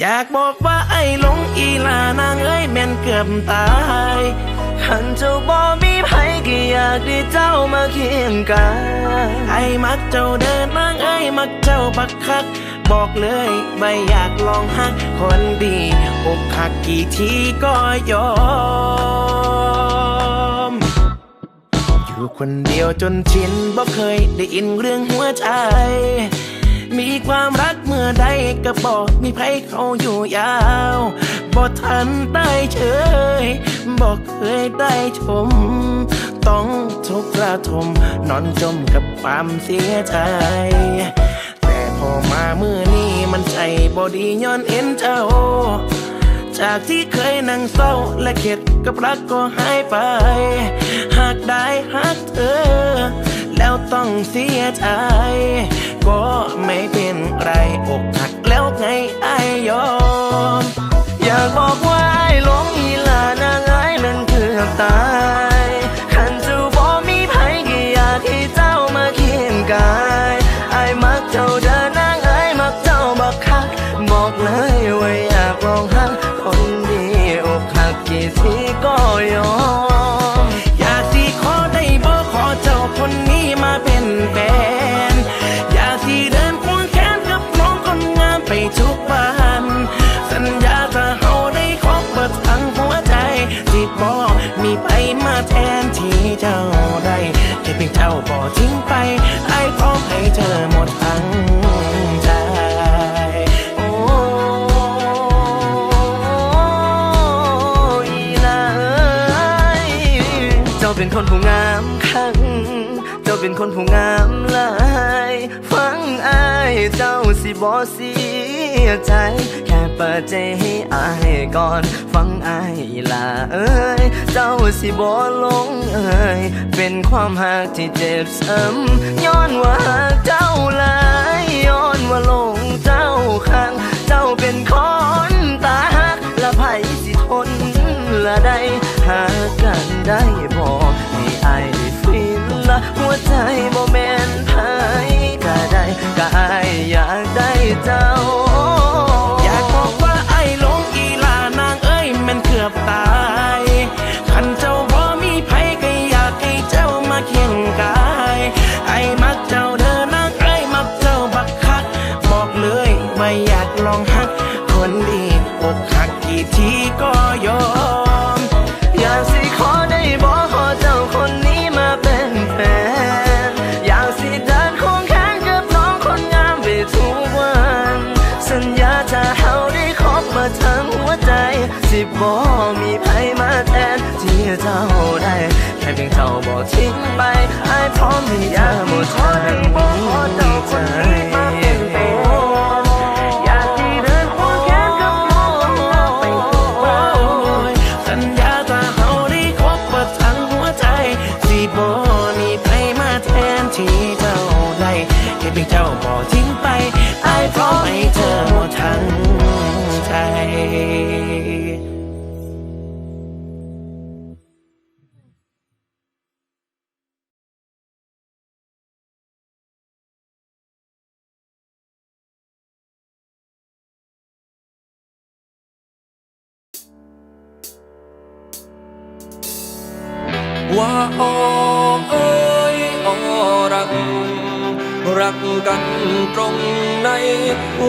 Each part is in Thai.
อยากบอกว่าไอ้หลงอีลานางเอ้ยแม่นเกือบตายหันเจ้าบ่มีไผก็อยากได้เจ้ามาเคียงกายไอ้มักเจ้าเดินนางเอ้ยมักเจ้าบักคัก บอกเลยไม่อยากลองหักคนดีอกหักกี่ทีก็ยอม อยู่คนเดียวจนชินบ่เคยได้อินเรื่องหัวใจ มีความรักเมื่อใดก็บอกมีใครเขาอยู่ยาวบ่ทันได้เฉยบอกเคยได้ชม ต้องทุกข์ระทมนอนจมกับความเสียใจแต่พอมาเมื่อนี้มันใจบ่ดีย้อนเอ็นเจ้า จากที่เคยนั่งเศร้าและเข็ดกับรักก็หายไป หากได้หักเธอ แล้วต้องเสียใจ ก็ไม่เป็นไรอกหักแล้วไงไอยอม อยากบอกว่าไอ้หลงอีลานางไอ้มันเกือตาย บ่ทิ้งไปไอ้พร้อมให้เธอหมดทั้งใจโอ้ยนะเอ้ยเจ้าเป็นคนผู้งามคังเจ้าเป็นคนผู้งามหลายฟังอายเจ้าสิบ่เสียใจแค่เปิดใจให้อายก่อน ฟังอายล่ะเอ้ยเจ้าสิบ่ลง เอ่ยเป็นความหักที่เจ็บซ้ำย้อนว่าหักเจ้าหลายย้อนว่าลงเจ้าข้าง เจ้าเป็นคอ บ่มีไผมาแทนที่เจ้าได้แค่เพียงเจ้าบอกทิ้งไปไอ้พร้อมให้เธอหมดทั้งใจอยากที่เดินควงแขนกับน้องคนงามไปทุกวันสัญญาถ้าเฮาได้คบเปิดทั้งหัวใจบ่มีใครมาแทนที่เจ้าได้แค่เพียงเจ้าบ่ทิ้งไปไอ้พร้อมให้เธอ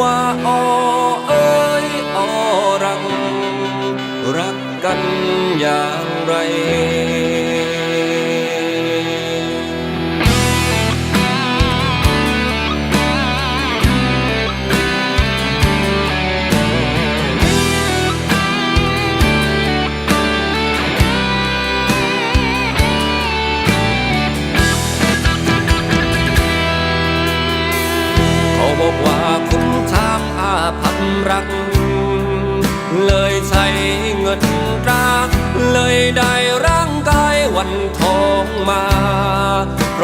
ว่าออเอ้ยออรัง รักกันอย่างไร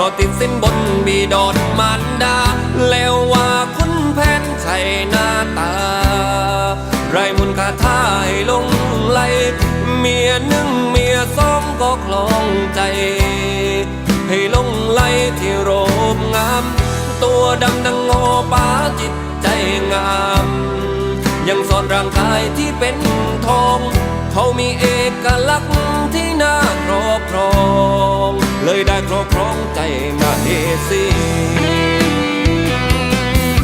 ราติดสินบนบีดอดมันดา แล้วว่าคุณแผนไทยหน้าตา ไรมุนคาท่ายลงไหล เมียหนึ่งเมียสองก็คลองใจ ให้ลงไหลที่โรบงาม ตัวดำดังงอป้าจิตใจงาม ยังสอนร่างกายที่เป็นทอง เขามีเอกลักษณ์ที่น่าครอบครอง เลยได้ครอบครองใจมาเฮซี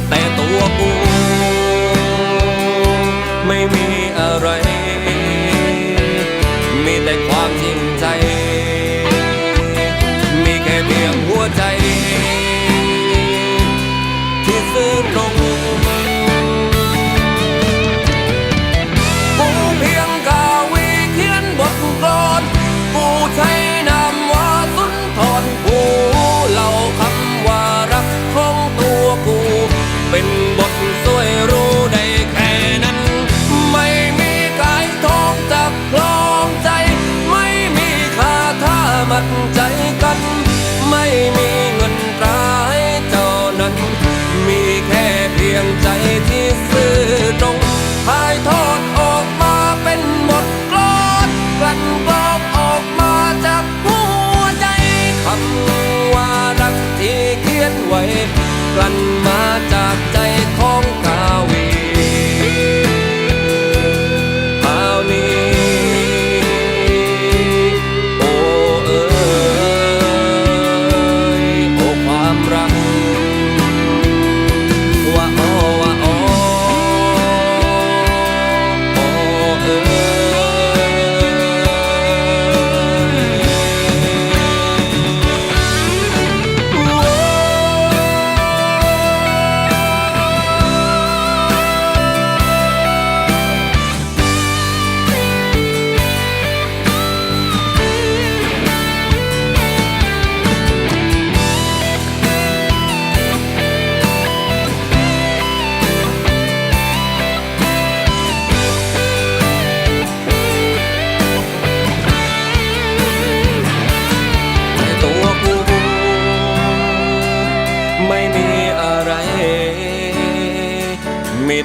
แต่ตัวกู เป็น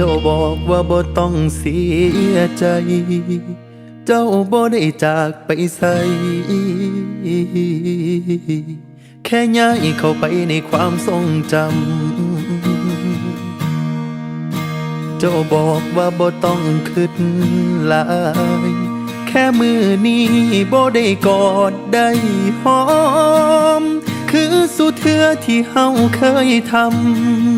เจ้าบอกว่าบ่ต้องเสียใจ เจ้าบ่ได้จากไปใส่แค่ย้ายเข้าไปในความทรงจำ เจ้าบอกว่าบ่ต้องขึ้นลายแค่มือนี้บ่ได้กอดได้หอม คือสุเทือที่เฮาเคยทำ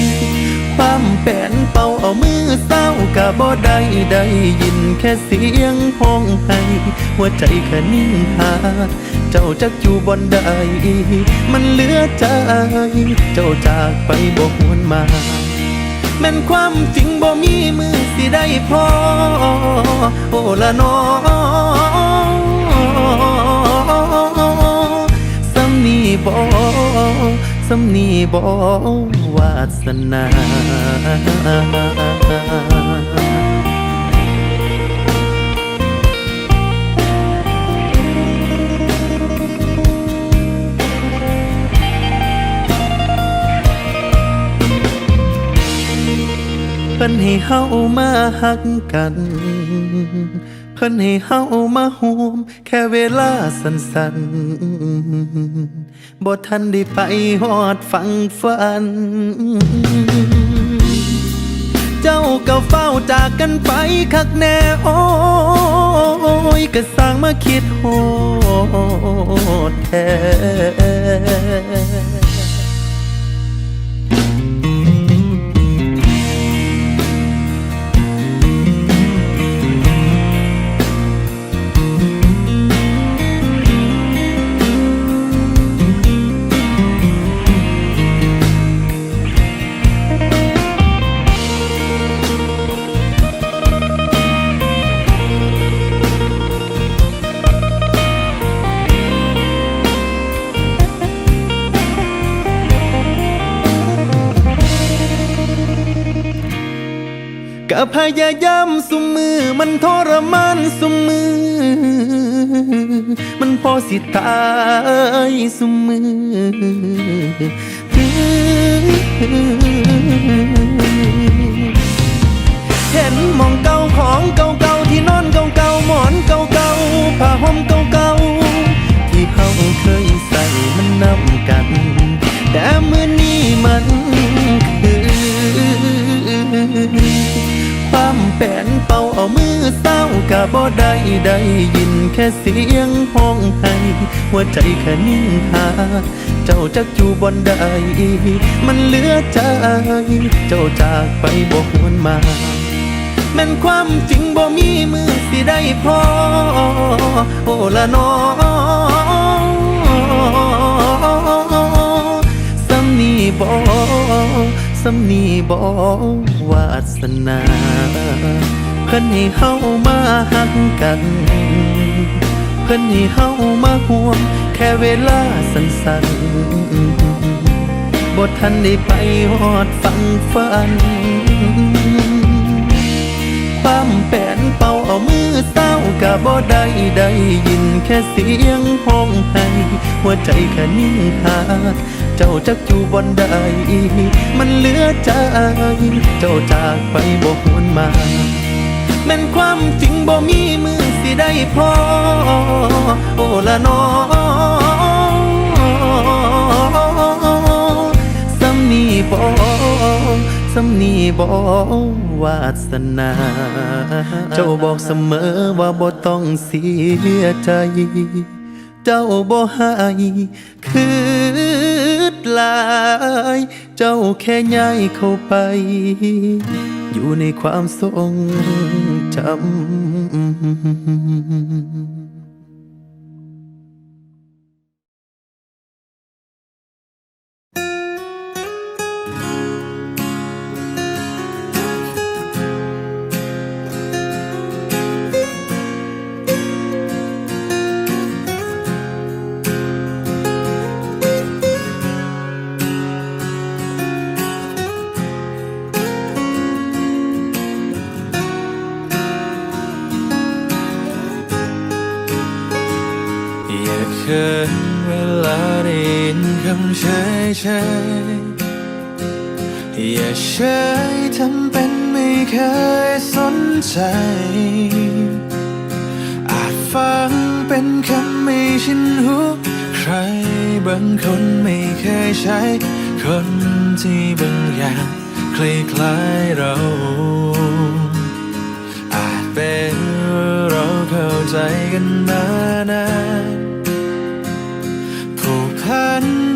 ามแปลนเป่าเอามือเศร้ากะบ่ได้ได้ยินแค่เสียงห้องไห้ หัวใจแค่นิ่งหา เจ้าจักอยู่บนใด มันเหลือใจ เจ้าจากไปบ่หวนมาแม่นความจริงบ่มีมือสิได้พอ โอละนอสำนีบ่ สำนีบ่วาสนาเพิ่นให้เฮามาหักกัน เพิ่นให้เฮามาห่วมแค่เวลาสั้นๆ บ่ทันได้ไปหอดฟังฝัน เจ้าก็เฝ้าจากกันไปคักแน่โอ้ยก็สร้างมาคิดโหดแท้ พยายามสุมมือ มันทรมานสุมมือ มันพอสิตายสุมมือเห็นมองเก่าของเก่าๆที่นอนเก่าๆหมอนเก่าๆผ้าห่มเก่าๆที่เฮาเคยใส่มันนำกัน บ่ได้ได้ยินแค่เสียงห้องไห้หัวใจแค่นิ่งหา เจ้าจักอยู่บนใด มันเหลือใจ เจ้าจากไปบ่หวนมาแม่นความจริงบ่มีมือสิได้พอ โอ้ละนอสำนีบ่สำนีบ่วาสนา พิ่นให้เฮามาหักกัน เพิ่นให้เฮามาห่วงแค่เวลาสั้นๆบ่ทันได้ไปฮอดฟังฝันความแปลนเป่าเอามือเศร้ากะบ่ได้ได้ยินแค่เสียงห้องไห้หัวใจแค่นิ่งหาเจ้าจักอยู่บนใดมันเหลือใจ เจ้าจากไปบ่หวนมา แม่นความจริงบ่มีมือสิได้พอ โอละนอสำนีบ่สำนีบ่วาสนา เจ้าบอกเสมอว่าบ่ต้องเสียใจ เจ้าบ่ให้คืดหลาย เจ้าแค่ย้ายเข้าไป อยู่ในความทรงจำ เฉย อย่าเฉยทำเป็นไม่เคยสนใจ อาจฟังเป็นคำไม่ชินหู ใครบางคนไม่เคยใช้ คนที่บางอย่างคล้ายๆเรา อาจเป็นเราเข้าใจกันมานาน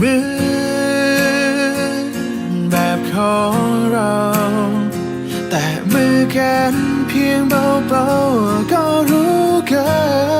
เหมือนแบบของเรา แต่มือกันเพียงเบาๆก็รู้กัน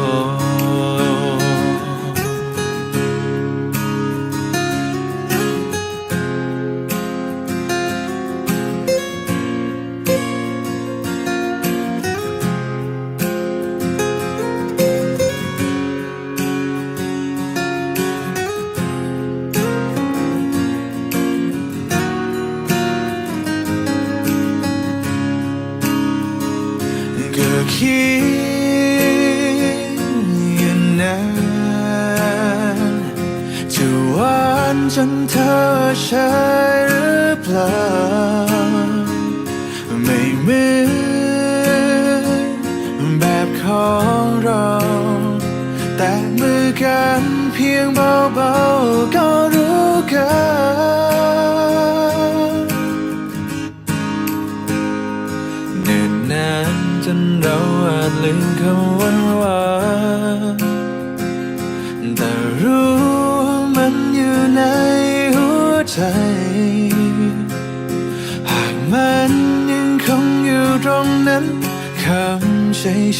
ไ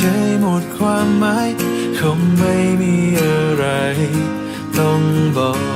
ฉยๆหมดความหมายคงไม่มีอะไร ต้องบอก